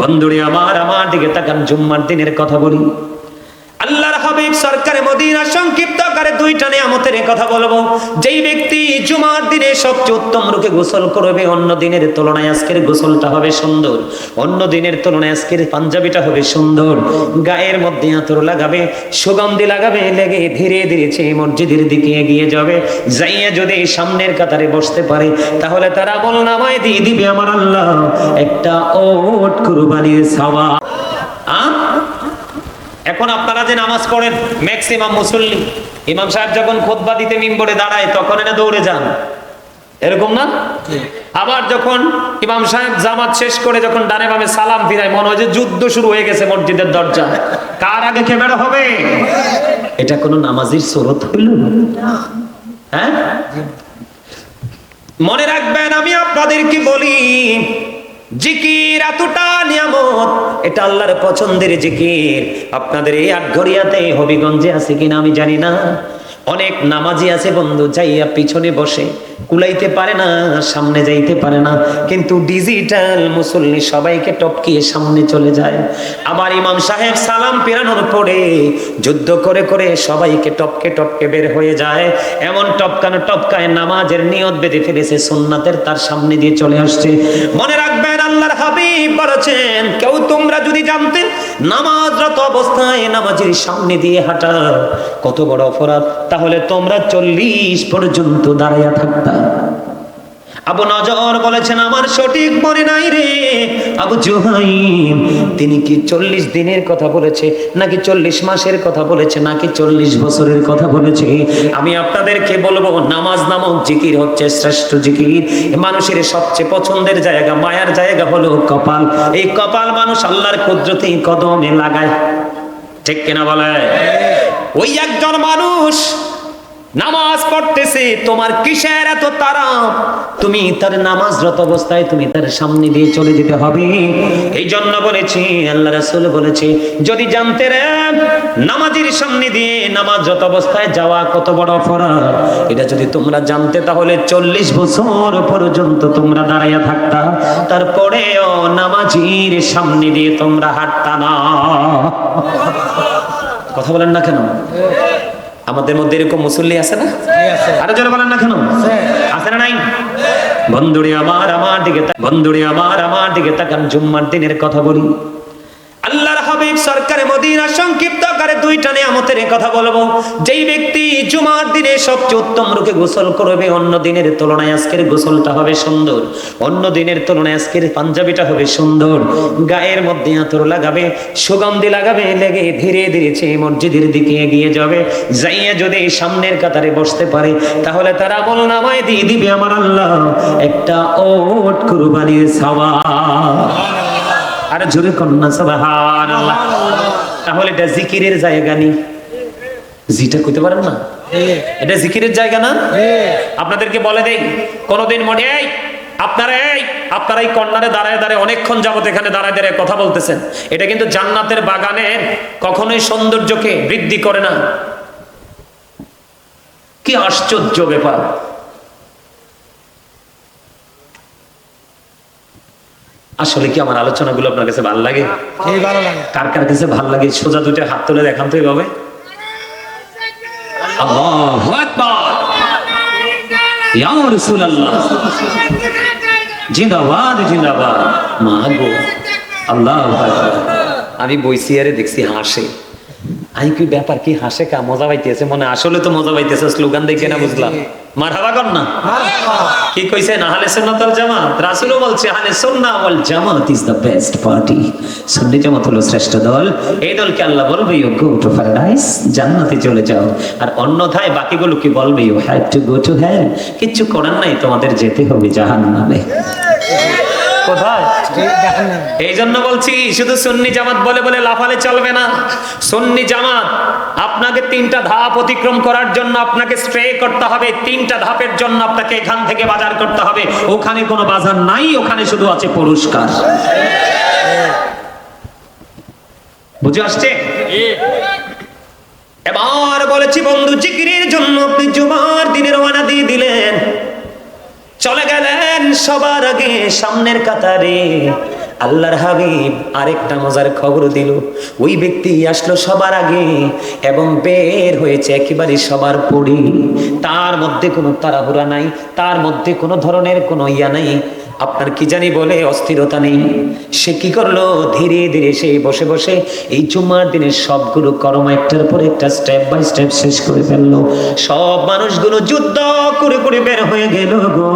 বন্ধুরে আমার আমার দিকে তাকান জুম্মার দিনের কথা বলি। হাবিব সরকারে মদিনা সংক্ষিপ্ত আকারে দুইটা নিয়ামতের কথা বলব। যেই ব্যক্তি জুমার দিনে সবচেয়ে উত্তম রূপে গোসল করবে, অন্য দিনের তুলনায় আজকের গোসলটা হবে সুন্দর। অন্য দিনের তুলনায় আজকের পাঞ্জাবিটা হবে সুন্দর। গায়ের মধ্যে আতর লাগাবে, সুগন্ধি লাগাবে, লেগে ধীরে ধীরে সেই মসজিদের দিকে এগিয়ে যাবে। যাইয়া যদি সামনের কাতারে বসতে পারে, তাহলে তারা বল নামায় দিয়ে দিবে আমার আল্লাহ। একটা ওট কুরবানির সাওয়া আ এখন আপনারা যে নামাজ পড়েন ম্যাক্সিমাম মুসল্লি ইমাম সাহেব যখন খোদবা দিতে মিম্বরে দাঁড়ায় তখন এনে দৌড়ে যান। এরকম না? আবার যখন ইমাম সাহেব জামাত শেষ করে যখন ডানে বামে সালাম ফিরায় মনে হয় যে যুদ্ধ শুরু হয়ে গেছে মসজিদের দরজা। কার আগে ক্যামেরা হবে? এটা কোনো নামাজির স্রোত হইল? হ্যাঁ? মনে রাখবেন আমি আপনাদেরকে বলি জিকির এতটা নিয়ামত, এটা আল্লাহর পছন্দের জিকির। আপনাদের এই আটঘরিয়াতে হবিগঞ্জে আছে কিনা আমি জানি না। অনেক নামাজি আছে বন্ধু, যাইয়া পিছনে বসে। কুলাইতে পারে না, সামনে যাইতে পারে না। কিন্তু ডিজিটাল মুসল্লি সবাইকে টপকিয়ে সামনে চলে যায়। আবার ইমাম সাহেব সালাম পেরানোর পরে যুদ্ধ করে করে সবাইকে টপকে টপকে বের হয়ে যায়। এমন টপকানো টপকায় নামাজের নিয়ত বেঁধে ফেলেছে, সুন্নাতের তার সামনে দিয়ে চলে আসছে। মনে রাখবেন, আল্লাহর হাবিব বলেছেন, কেউ তোমরা যদি জানতে নামাজরত অবস্থায় নামাজের সামনে দিয়ে হাঁটা কত বড় অপরাধ। তাহলে তোমরা চল্লিশ পর্যন্ত দাঁড়াইয়া থাকতা আবু নজর বলেছেন, আমার সঠিক মনে নাই রে। আবু জুহাইম, তিনি কি চল্লিশ দিনের কথা বলেছে, নাকি চল্লিশ মাসের কথা বলেছে, নাকি চল্লিশ বছরের কথা বলেছে? আমি আপনাদেরকে বলব, নামাজ নামক জিকির হচ্ছে শ্রেষ্ঠ জিকির। মানুষের সবচেয়ে পছন্দের জায়গা, মায়ার জায়গা হলো কপাল। এই কপাল মানুষ আল্লাহর কুদরতি কদমে লাগায়। ঠিক কিনা বলে? ওই একজন মানুষ নামাজ পড়তেছে, তোমার কিসের এত তারা তুমি তার নামাজরত অবস্থায় তুমি তার সামনে দিয়ে চলে যেতে হবে। এই জন্য বলেছি, আল্লাহ রাসূল বলেছে, যদি জানতে রে, নামাজের সামনে দিয়ে নামাজরত অবস্থায় যাওয়া কত বড় অপরাধ? এটা যদি তোমরা জানতে, তাহলে চল্লিশ বছর পর্যন্ত তোমরা দাঁড়াইয়া থাকতা, তারপরেও নামাজির সামনে দিয়ে তোমরা হাঁটতা না। কথা বলেন না কেন? আমাদের মধ্যে এরকম মুসল্লি আছে না? আরও জোরে বলেন না কেন? আছে না নাই? বন্ধুরে আমার আমার দিকে বন্ধুরে আমার আমার দিকে তাকান জুম্মার দিনের কথা বলি। আল্লাহর হাবিব সরকারে মদিনা সংক্ষিপ্ত আকারে দুইটা নিয়ামতের কথা বলব। যেই ব্যক্তি জুমার দিনে সবচেয়ে উত্তম রূপে গোসল করবে, অন্য দিনের তুলনায় আজকের গোসলটা হবে সুন্দর। অন্য দিনের তুলনায় আজকের পাঞ্জাবিটা হবে সুন্দর। গায়ের মধ্যে আতর লাগাবে, সুগন্ধি লাগাবে, লেগে ধীরে ধীরে সেই মসজিদের দিকে এগিয়ে যাবে। যাইয়া যদি সামনের কাতারে বসতে পারে, তাহলে তারা বল নামায় দিয়ে দিবে আমার আল্লাহ। একটা ওট কুরবানির সাওয়া আর জোরে কন্যা সুবহানাল্লাহ। তাহলে এটা জিকিরের জায়গা নেই জিটা কইতে পারেন না? এটা জিকিরের জায়গা না? আপনাদেরকে বলে দেই, কোনদিন মনে, এই, আপনারা এই আপনারা এই কর্নারে দাঁড়ায় দাঁড়ায় অনেকক্ষণ যাবত এখানে দাঁড়ায় দাঁড়ায় কথা বলতেছেন। এটা কিন্তু জান্নাতের বাগানে কখনোই সৌন্দর্যকে বৃদ্ধি করে না। কি আশ্চর্য ব্যাপার। আসলে কি আমার আলোচনাগুলো আপনার কাছে ভালো লাগে? কার কার কাছে ভালো লাগে? সোজা দুটো হাত তুলে দেখান তো এভাবে। আল্লাহু আকবার। রাসূলুল্লাহ। জিন্দাবাদ জিন্দাবাদ। মা গো। আল্লাহ আমি বইসিয়ারে আরে দেখছি হাসে। আমি কি ব্যাপার কি হাসে কা? মজা পাইতেছে মনে আসলে তো মজা পাইতেছে স্লোগান দেখে না বুঝলাম মারহাবা কর না। কি কইছে? না আহলে সুন্নাত ওয়াল জামাত। রাসূলও বলছে Ahle Sunnah wal Jamaat is the best party. সুন্নি জামাত হলো শ্রেষ্ঠ দল। এই দলকে আল্লাহ বলবে ইউ গো টু প্যারাডাইস জান্নাতে চলে যাও। আর অন্যথায় বাকিগুলো কি বলবে you have to go to hell কিচ্ছু করার নাই তোমাদের যেতে হবে জাহান্নামে। এই জন্য বলছি, শুধু জামাত বলে বলে লাফালে চলবে না। জামাত, আপনাকে তিনটা ধাপ অতিক্রম করার জন্য আপনাকে করতে হবে। তিনটা ধাপের জন্য আপনাকে এখান থেকে বাজার করতে হবে। ওখানে কোনো বাজার নাই, ওখানে শুধু আছে পুরস্কার। বুঝে আসছে? এবার বলেছি, বন্ধু জিকিরের জন্য আপনি জুমার দিনে রওনা দিয়ে দিলেন। চলে গেলেন। সবার আগে সামনের কাতারে আল্লাহর হাবিব আরেকটা মজার খবর দিল। ওই ব্যক্তি আসলো সবার আগে এবং বের হয়েছে একেবারে সবার পড়ি তার মধ্যে কোনো তাড়াহুড়া নাই, তার মধ্যে কোনো ধরনের কোনো ইয়া নাই। আপনার কি জানি বলে অস্থিরতা নেই? সে কি করল? ধীরে ধীরে সে বসে বসে এই জুম্মার দিনের সবগুলো কর্ম একটার পর একটা স্টেপ বাই স্টেপ শেষ করে ফেলল। সব মানুষগুলো যুদ্ধ করে করে বের হয়ে গেল গো।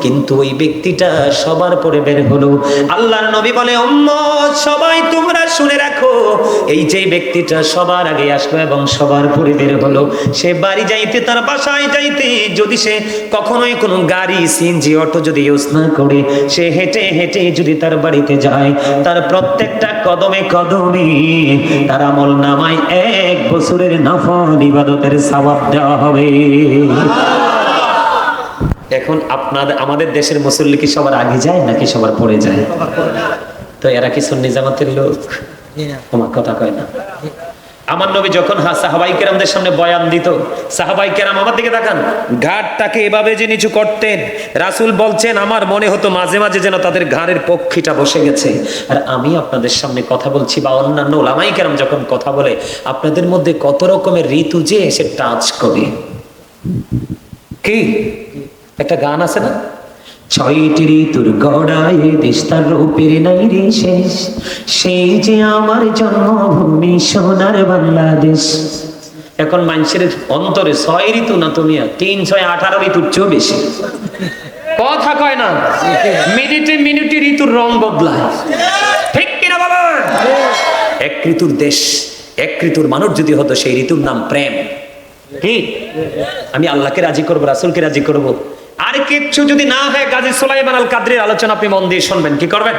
কিন্তু ওই ব্যক্তিটা সবার পরে বের হলো। আল্লাহর নবী বলে, উম্মত, সবাই তোমরা শুনে রাখো। এই যে ব্যক্তিটা সবার আগে আসলো এবং সবার পরে বের হলো। সে বাড়ি যাইতে, তার বাসায় যাইতে যদি সে কখনোই কোনো গাড়ি, সিএনজি, অটো যদি ইউজ না করে সে হেঁটে হেঁটে যদি তার বাড়িতে যায় তার প্রত্যেকটা কদমে কদমে তার আমল নামায় এক বছরের নফল ইবাদতের সওয়াব দেওয়া হবে। এখন আপনাদের আমাদের দেশের মুসল্লি কি সবার আগে যায় নাকি সবার পরে যায়? তো এরা কি সুন্নি জামাতের লোক? তোমার কথা কয় না। আমার নবী যখন হা, সাহাবাই কেরামদের সামনে বয়ান দিত, সাহাবাই কেরাম আমার দিকে তাকান, ঘাটটাকে এভাবে যে নিচু করতেন, রাসূল বলছেন, আমার মনে হতো মাঝে মাঝে যেন তাদের ঘাড়ের পক্ষীটা বসে গেছে। আর আমি আপনাদের সামনে কথা বলছি, বা অন্যান্য ওলামাই কেরাম যখন কথা বলে, আপনাদের মধ্যে কত রকমের ঋতু যে এসে টাচ করে। কি? একটা গান আছে না? ছয়টি ঋতুর গড়ায় দেশ তার রূপের নাই রে শেষ। সেই যে আমার জন্মভূমি সোনার বাংলাদেশ। এখন মানুষের অন্তরে ছয় ঋতু না তুমি তিন, ছয়, আঠারো ঋতুর চেয়েও বেশি। কথা কয় না, মিনিটে মিনিটে ঋতুর রং বদলায়। ঠিক কিনা বাবা এক ঋতুর দেশ, এক ঋতুর মানুষ যদি হতো সেই ঋতুর নাম প্রেম। কি? আমি আল্লাহকে রাজি করব, রাসুলকে রাজি করব। আর কিচ্ছু যদি না হয় গাজী সুলাইমান আল কাদরির আলোচনা আপনি মন দিয়ে শুনবেন, কি করবেন?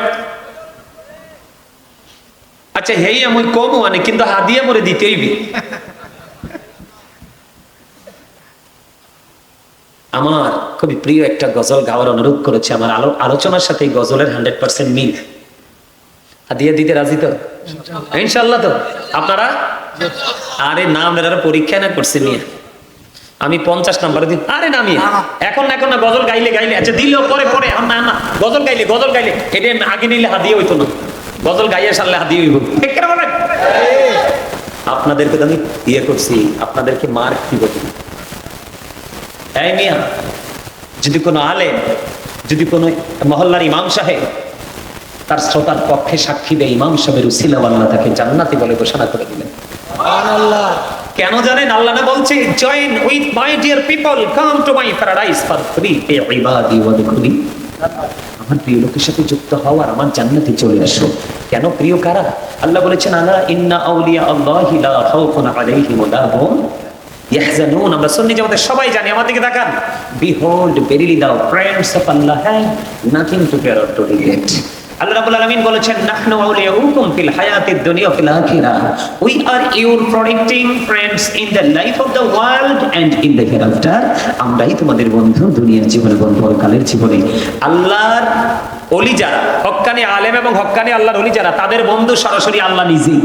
আচ্ছা হেই আমি কমু আনে কিন্তু হাদিয়া মরে দিতেই আমার খুবই প্রিয় একটা গজল গাওয়ার অনুরোধ করেছে, আমার আলো, আলোচনার সাথে গজলের হান্ড্রেড পার্সেন্ট মিল। হাদিয়া দিতে রাজি তো? ইনশাল্লাহ তো। আপনারা? আরে না আমরা পরীক্ষা না করছে নিয়ে আমি পঞ্চাশ নাম্বার দিন। আরে না আমি এখন না এখন না গজল গাইলে গাইলে। আচ্ছা দিলেও পরে পরে। আর না না গজল গাইলে গজল গাইলে। এটা আগে নিলে হাদিয়ে হইতো না। গজল গাইয়ে সারলে হাদিয়ে হইব। আপনাদেরকে আমি ইয়ে করছি আপনাদেরকে মার্ক দিব। এই মিয়া যদি কোনো আলেম যদি কোনো মহল্লার ইমাম সাহেব তার শ্রোতার পক্ষে সাক্ষী দেয় ইমাম সাহেবের উসিলা আল্লাহ তাকে জান্নাতি বলে ঘোষণা করে দিলেন। আল্লাহ কেন জানেন? আল্লাহ না বলছে join with my dear people come to my paradise for free pay ইবাদি ওয়া ওয়াদখুলি, আমার প্রিয় লোকের সাথে যুক্ত হও আর আমার জান্নাতে চলে আসো। কেন প্রিয় কারা? আল্লাহ বলেছেন, আলা ইন্না আউলিয়া আল্লাহি লা খাউফুন আলাইহিম ওয়া লা হুম ইয়াহজানুন। আমরা সুন্নি জামাতে সবাই জানি, আমার দিকে তাকান। Behold verily the friends of Allah have nothing to or to regret আল্লাহ রাব্বুল we are friends in the life of the world in the আমরাই তোমাদের বন্ধু দুনিয়ার জীবনে জীবনে। আল্লাহর আলেম এবং আল্লাহর অলি যারা, তাদের বন্ধু সরাসরি আল্লাহ নিজেই।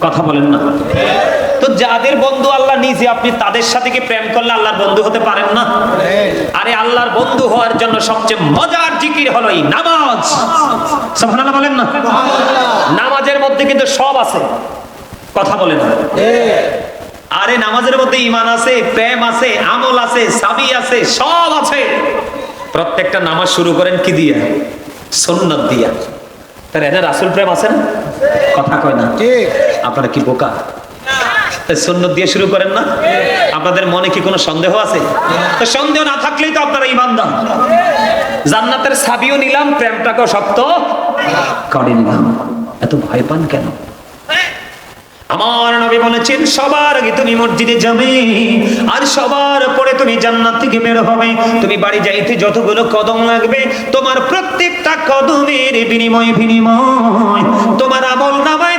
কথা বলেন না। তো যাদের বন্ধু আল্লাহ নিজে আপনি তাদের সাথে কি প্রেম করলে আল্লাহর বন্ধু হতে পারেন না? আরে আল্লাহর বন্ধু হওয়ার জন্য সবচেয়ে মজার জিকির হলো এই নামাজ। সুবহানাল্লাহ বলেন না? নামাজের মধ্যে কিন্তু সব আছে। কথা বলেন। না আরে নামাজের মধ্যে ইমান আছে প্রেম আছে আমল আছে সাবি আছে সব আছে। প্রত্যেকটা নামাজ শুরু করেন কি দিয়া? সুন্নাত দিয়া। তার এনে রাসুল প্রেম আছে না? কথা কয় না। ঠিক। আপনারা কি বোকা? দিয়ে শুরু করেন না? আপনাদের মনে কি কোনো সন্দেহ আছে? তো সন্দেহ না থাকলেই তো আপনারা জান্নাতের সাবিও নিলাম, প্রেমটাকেও শক্ত করে নিলাম। এত ভয় পান কেন? আমার নবী বলেছেন, সবার আগে তুমি মসজিদে যাবে, আর সবার পরে তুমি জান্নাত থেকে বের হবে। তুমি বাড়ি যাইতে যতগুলো কদম লাগবে, তোমার প্রত্যেকটা কদমের বিনিময় বিনিময়। তোমার আমল নামায়